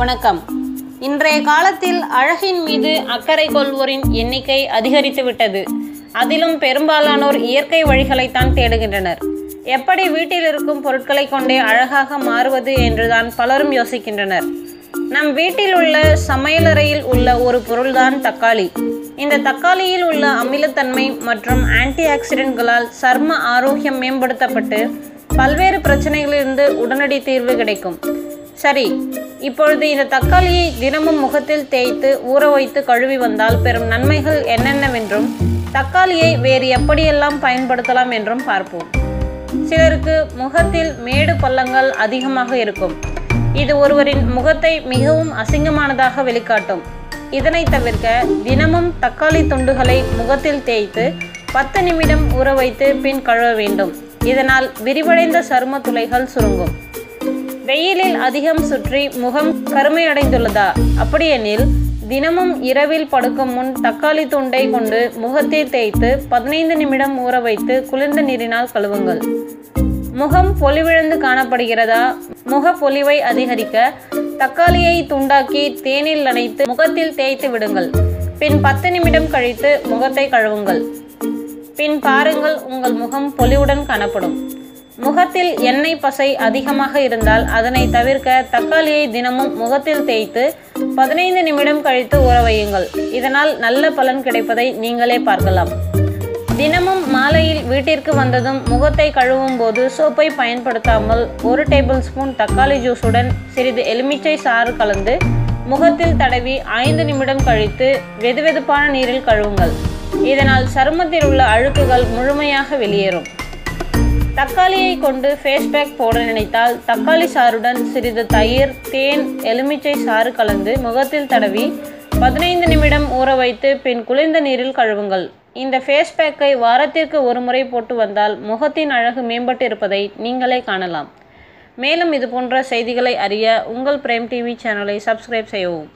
வணக்கம். இன்றைய காலத்தில் அழகின் மீது அக்கறை கொள்வோரின் எண்ணிக்கை அதிகரித்து விட்டது. அதிலும் பெரும்பாலானோர் இயற்கை வழிகளைத்தான் தேடுகின்றனர். எப்படி வீட்டில் இருக்கும் பொருட்களை கொண்டே அழகாக மாறுவது என்றுதான் பலரும் யோசிக்கின்றனர். நம் வீட்டில் உள்ள சமையலறையில் உள்ள ஒரு பொருள்தான் தக்காளி. இந்த தக்காளியில் உள்ள அமிலத்தன்மை மற்றும் ஆன்டி ஆக்சிடென்ட்களால் சர்ம ஆரோக்கியம் மேம்படுத்தப்பட்டு பல்வேறு பிரச்சனைகளிலிருந்து உடனடி தீர்வு கிடைக்கும். சரி இப்பொழுது இந்த தக்காளியை தினமும் முகத்தில் தேய்த்து ஊற வைத்து கழுவி வந்தால் பெறும் நன்மைகள் என்னென்னவென்றும் தக்காளியை வேறு எப்படியெல்லாம் பயன்படுத்தலாம் என்றும் பார்ப்போம். சிலருக்கு முகத்தில் மேடு பள்ளங்கள் அதிகமாக இருக்கும். இது ஒருவரின் முகத்தை மிகவும் அசிங்கமானதாக வெளிக்காட்டும். இதனை தவிர்க்க தினமும் தக்காளி துண்டுகளை முகத்தில் தேய்த்து பத்து நிமிடம் ஊற வைத்து பின் கழுவ வேண்டும். இதனால் விரிவடைந்த சரும துளைகள் சுருங்கும். வெயிலில் அதிகம் சுற்றி முகம் கருமையடைந்துள்ளதா? அப்படியெனில் தினமும் இரவில் படுக்கும் முன் தக்காளி துண்டை கொண்டு முகத்தில் தேய்த்து பதினைந்து நிமிடம் ஊற வைத்து குளிர்ந்த நீரினால் கழுவுங்கள். முகம் பொலிவிழந்து காணப்படுகிறதா? முக பொலிவை அதிகரிக்க தக்காளியை துண்டாக்கி தேனில் நனைத்து முகத்தில் தேய்த்து விடுங்கள். பின் பத்து நிமிடம் கழித்து முகத்தை கழுவுங்கள். பின் பாருங்கள் உங்கள் முகம் பொலிவுடன் காணப்படும். முகத்தில் எண்ணெய் பசை அதிகமாக இருந்தால் அதனை தவிர்க்க தக்காளியை தினமும் முகத்தில் தேய்த்து பதினைந்து நிமிடம் கழித்து ஊற வையுங்கள். இதனால் நல்ல பலன் கிடைப்பதை நீங்களே பார்க்கலாம். தினமும் மாலையில் வீட்டிற்கு வந்ததும் முகத்தை கழுவும் போது சோப்பை பயன்படுத்தாமல் ஒரு டேபிள் ஸ்பூன் தக்காளி ஜூஸுடன் சிறிது எலுமிச்சை சாறு கலந்து முகத்தில் தடவி ஐந்து நிமிடம் கழித்து வெதுவெதுப்பான நீரில் கழுவுங்கள். இதனால் சருமத்தில் உள்ள அழுக்குகள் முழுமையாக வெளியேறும். தக்காளியை கொண்டு ஃபேஸ் பேக் போட நினைத்தால் தக்காளி சாறுடன் சிறிது தயிர் தேன் எலுமிச்சை சாறு கலந்து முகத்தில் தடவி பதினைந்து நிமிடம் ஊற வைத்து பின் குளிர்ந்த நீரில் கழுவுங்கள். இந்த ஃபேஸ் பேக்கை வாரத்திற்கு ஒரு முறை போட்டு வந்தால் முகத்தின் அழகு மேம்பட்டு இருப்பதை நீங்களே காணலாம். மேலும் இது போன்ற செய்திகளை அறிய உங்கள் பிரேம் டிவி சேனலை சப்ஸ்கிரைப் செய்யவும்.